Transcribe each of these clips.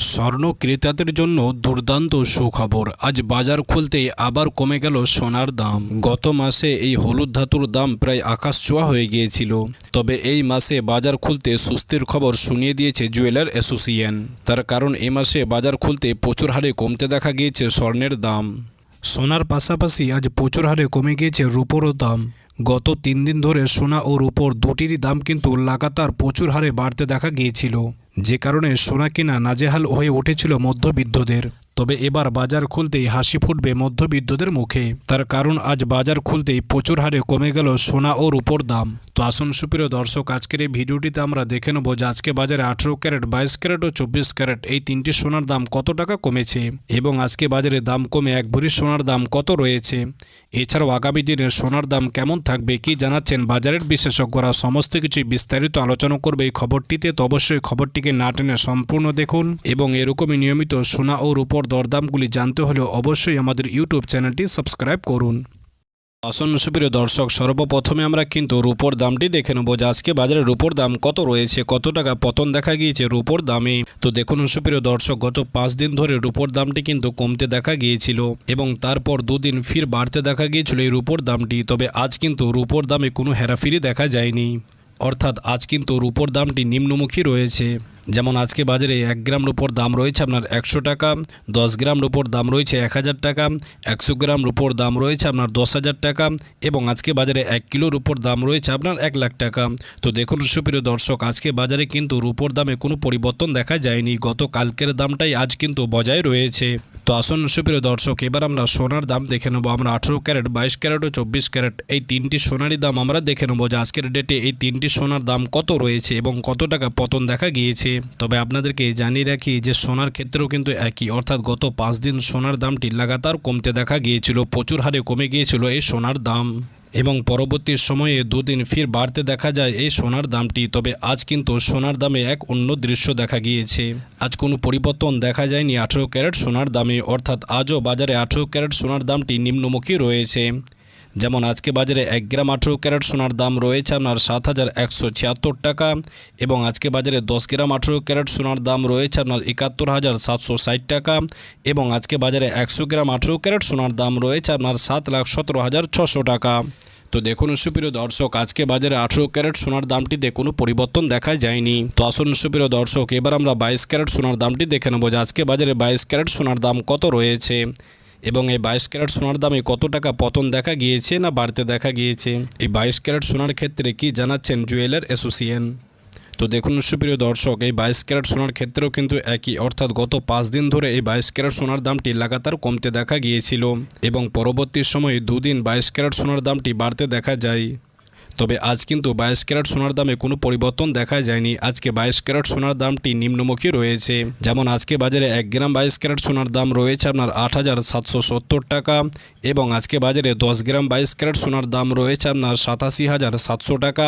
স্বর্ণ ক্রেতাদের জন্য দুর্দান্ত সুখবর। আজ বাজার খুলতে আবার কমে গেল সোনার দাম। গত মাসে এই হলুদ ধাতুর দাম প্রায় আকাশ ছোঁয়া হয়ে গিয়েছিল। তবে এই মাসে বাজার খুলতে সুস্থির খবর শুনিয়ে দিয়েছে জুয়েলার অ্যাসোসিয়েশন। তার কারণ, এ মাসে বাজার খুলতে প্রচুর হারে কমতে দেখা গিয়েছে স্বর্ণের দাম। সোনার পাশাপাশি আজ প্রচুর হারে কমে গিয়েছে রূপোরও দাম। গত তিন দিন ধরে সোনা ও রুপোর দুটিরই দাম কিন্তু লাগাতার প্রচুর হারে বাড়তে দেখা গিয়েছিল। যে কারণে সোনা কেনা নাজেহাল হয়ে উঠেছিল মধ্যবিত্তদের। তবে এবার বাজার খুলতেই হাসি ফুটবে মধ্যবিত্তদের মুখে। তার কারণ আজ বাজার খুলতেই প্রচুর হারে কমে গেল সোনা ও রুপোর দাম। তো আসুন সুপ্রিয় দর্শক, আজকের এই ভিডিওটিতে আমরা দেখে নেব যে আজকে বাজারে আঠেরো ক্যারেট, বাইশ ক্যারেট ও চব্বিশ ক্যারেট এই তিনটি সোনার দাম কত টাকা কমেছে এবং আজকে বাজারে দাম কমে এক ভরি সোনার দাম কত রয়েছে। এছাড়াও আগামী দিনে সোনার দাম কেমন থাকবে কি জানাচ্ছেন বাজারের বিশেষজ্ঞরা। সমস্ত কিছুই বিস্তারিত আলোচনা করবে এই খবরটিতে, তো অবশ্যই খবরটিকে না টেনে সম্পূর্ণ দেখুন এবং এরকমই নিয়মিত সোনা ও রূপর দরদামগুলি জানতে হলে অবশ্যই আমাদের ইউটিউব চ্যানেলটি সাবস্ক্রাইব করুন। আসন্ন সুপ্রিয় দর্শক, সর্বপ্রথমে আমরা কিন্তু রুপোর দামটি দেখে নেব যে আজকে বাজারে রুপোর দাম কত রয়েছে, কত টাকা পতন দেখা গিয়েছে রুপোর দামে। তো দেখুন সুপ্রিয় দর্শক, গত পাঁচ দিন ধরে রুপোর দামটি কিন্তু কমতে দেখা গিয়েছিল এবং তারপর দুদিন ফির বাড়তে দেখা গিয়েছিল এই রুপোর দামটি। তবে আজ কিন্তু রুপোর দামে কোনো হেরাফেরি দেখা যায়নি। অর্থাৎ আজ কিন্তু রূপোর দামটি নিম্নমুখী রয়েছে। যেমন আজকে বাজারে এক গ্রাম রূপোর দাম রয়েছে আপনার একশো টাকা, দশ গ্রাম রূপোর দাম রয়েছে এক হাজার টাকা, একশো গ্রাম রূপোর দাম রয়েছে আপনার দশ হাজার টাকা এবং আজকে বাজারে এক কিলো রূপোর দাম রয়েছে আপনার এক লাখ টাকা। তো দেখুন সুপ্রিয় দর্শক, আজকে বাজারে কিন্তু রূপোর দামে কোনো পরিবর্তন দেখা যায়নি। গত কালকের দামটাই আজ কিন্তু বজায় রয়েছে। তো আসুন সুপ্রিয় দর্শক, এবার আমরা সোনার দাম দেখে নেব। আমরা আঠেরো ক্যারেট, বাইশ ক্যারেট ও চব্বিশ ক্যারেট এই তিনটি সোনারই দাম আমরা দেখে নেব যে আজকের ডেটে এই তিনটি সোনার দাম কত রয়েছে এবং কত টাকা পতন দেখা গিয়েছে। তবে আপনাদেরকে জানিয়ে রাখি যে সোনার ক্ষেত্রেও কিন্তু একই, অর্থাৎ গত পাঁচ দিন সোনার দামটি লাগাতার কমতে দেখা গিয়েছিল, প্রচুর হারে কমে গিয়েছিল এই সোনার দাম। এবং পরবর্তী সময়ে দুদিন ফির বাড়তে দেখা যায় এই সোনার দামটি, তবে আজ কিন্তু সোনার দামে এক অন্য দৃশ্য দেখা গিয়েছে। আজ কোনো পরিবর্তন দেখা যায়নি আঠেরো ক্যারেট সোনার দামে, অর্থাৎ আজও বাজারে আঠেরো ক্যারেট সোনার দামটি নিম্নমুখী রয়েছে। যেমন আজকে বাজারে এক গ্রাম আঠেরো ক্যারেট সোনার দাম রয়েছে আপনার সাত হাজার একশো ছিয়াত্তর টাকা এবং আজকে বাজারে দশ গ্রাম আঠেরো ক্যারেট সোনার দাম রয়েছে আপনার একাত্তর হাজার সাতশো ষাট টাকা এবং আজকে বাজারে একশো গ্রাম আঠেরো ক্যারেট সোনার দাম রয়েছে আপনার সাত লাখ সতেরো হাজার ছশো টাকা। তো দেখুন সুপ্রিয় দর্শক, আজকে বাজারে আঠেরো ক্যারেট সোনার দামটিতে কোনো পরিবর্তন দেখা যায়নি। তো আসুন সুপ্রিয় দর্শক, এবার আমরা বাইশ ক্যারেট সোনার দামটি দেখে নেব যে আজকে বাজারে বাইশ ক্যারেট সোনার দাম কত রয়েছে। এবং এই বাইশ ক্যারেট সোনার দামে কত টাকা পতন দেখা গিয়েছে না বাড়তে দেখা গিয়েছে? এই বাইশ ক্যারেট সোনার ক্ষেত্রে কি জানাচ্ছেন জুয়েলার অ্যাসোসিয়েশন? তো দেখুন সুপ্রিয় দর্শক, এই বাইশ ক্যারেট সোনার ক্ষেত্রেও কিন্তু একই, অর্থাৎ গত পাঁচ দিন ধরে এই বাইশ ক্যারেট সোনার দামটি লাগাতার কমতে দেখা গিয়েছিল এবং পরবর্তী সময়ে দুদিন বাইশ ক্যারেট সোনার দামটি বাড়তে দেখা যায়। তবে আজ কিন্তু বাইশ ক্যারেট সোনার দামে কোনো পরিবর্তন দেখা যায়নি। আজকে বাইশ ক্যারেট সোনার দামটি নিম্নমুখী রয়েছে। যেমন আজকে বাজারে এক গ্রাম বাইশ ক্যারেট সোনার দাম রয়েছে আপনার আট হাজার সাতশো সত্তর টাকা এবং আজকে বাজারে দশ গ্রাম বাইশ ক্যারেট সোনার দাম রয়েছে আপনার সাতাশি হাজার সাতশো টাকা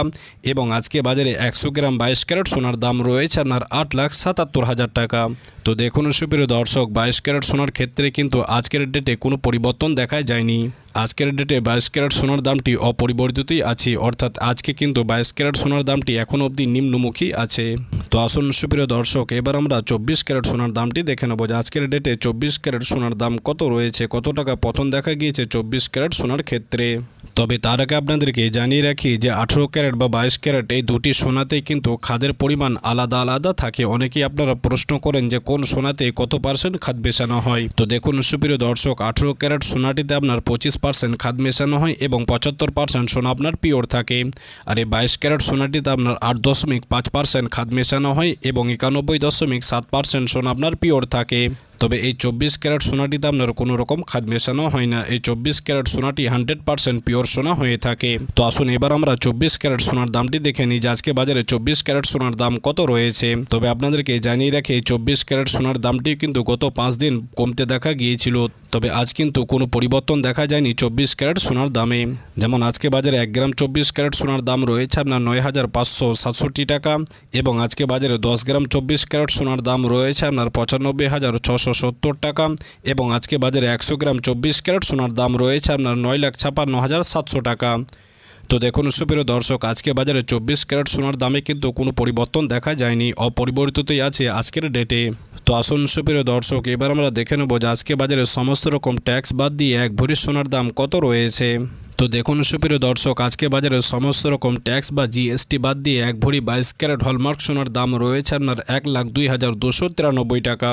এবং আজকে বাজারে একশো গ্রাম বাইশ ক্যারেট সোনার দাম রয়েছে আপনার আট লাখ সাতাত্তর হাজার টাকা। তো দেখুন সুপ্রিয় দর্শক, বাইশ ক্যারেট সোনার ক্ষেত্রে কিন্তু আজকের ডেটে কোনো পরিবর্তন দেখা যায়নি। আজকের ডেটে বাইশ ক্যারেট সোনার দামটি অপরিবর্তিতই আছে, অর্থাৎ আজকে কিন্তু বাইশ ক্যারেট সোনার দামটি এখন অবধি নিম্নমুখী আছে। তো আসুন, সুপ্রিয় দর্শক, এবার আমরা চব্বিশ ক্যারেট সোনার দামটি দেখে নেব যে আজকের ডেটে চব্বিশ ক্যারেট সোনার দাম কত রয়েছে, কত টাকা পতন দেখা গিয়েছে চব্বিশ ক্যারেট সোনার ক্ষেত্রে। তবে তার আগে আপনাদেরকে জানিয়ে রাখি যে আঠেরো ক্যারেট বা বাইশ ক্যারেট এই দুটি সোনাতেই কিন্তু খাদের পরিমাণ আলাদা আলাদা থাকে। অনেকেই আপনারা প্রশ্ন করেন যে কোন সোনাতে কত পার্সেন্ট খাদ মেশানো হয়? তো দেখুন, সুপ্রিয় দর্শক, আঠেরো ক্যারেট সোনাটিতে আপনার পঁচিশ পার্সেন্ট খাদ মেশানো হয় এবং পঁচাত্তর পার্সেন্ট সোনা আপনার পিওর থাকে। আর এই বাইশ ক্যারেট সোনাটিতে আপনার আট দশমিক পাঁচ পার্সেন্ট খাদ মেশানো হয় এবং একানব্বই দশমিক সাত পার্সেন্ট সোনা আপনার পিওর থাকে। তবে এই চব্বিশ ক্যারেট সোনাটিতে আপনার কোনো রকম খাদ মেশানো হয় না। এই চব্বিশ ক্যারেট সোনাটি হান্ড্রেড পার্সেন্ট পিওর সোনা হয়ে থাকে। তো আসুন এবার আমরা চব্বিশ ক্যারেট সোনার দামটি দেখে নিই। যে আজকে বাজারে চব্বিশ ক্যারেট সোনার দাম কত রয়েছে, তবে আপনাদেরকে জানিয়ে রাখি, এই চব্বিশ ক্যারেট সোনার দামটি কিন্তু গত পাঁচ দিন কমতে দেখা গিয়েছিল, তবে আজ কিন্তু কোনো পরিবর্তন দেখা যায়নি চব্বিশ ক্যারেট সোনার দামে। যেমন আজকে বাজারে এক গ্রাম চব্বিশ ক্যারেট সোনার দাম রয়েছে আপনার নয় হাজার পাঁচশো সাতষট্টি টাকা, এবং আজকে বাজারে দশ গ্রাম চব্বিশ ক্যারেট সোনার দাম রয়েছে আপনার পঁচানব্বই হাজার ছশো সত্তর টাকা এবং আজকে বাজারে একশো গ্রাম চব্বিশ ক্যারেট সোনার দাম রয়েছে আপনার নয় লাখ ছাপান্ন হাজার সাতশো টাকা। তো দেখুন, সুপ্রিয় দর্শক, আজকে বাজারে চব্বিশ ক্যারেট সোনার দামে কিন্তু কোনো পরিবর্তন দেখা যায়নি, অপরিবর্তিতই আছে আজকের ডেটে তো আসুন, সুপ্রিয় দর্শক, এবার আমরা দেখে নেব যে আজকে বাজারে সমস্ত রকম ট্যাক্স বাদ দিয়ে এক ভরি সোনার দাম কত রয়েছে। তো দেখুন, সুপ্রিয় দর্শক, আজকে বাজারে সমস্ত রকম ট্যাক্স বা জিএসটি বাদ দিয়ে এক ভরি বাইশ ক্যারেট হলমার্ক সোনার দাম রয়েছে আপনার এক লাখ দুই হাজার দুশো তিরানব্বই টাকা।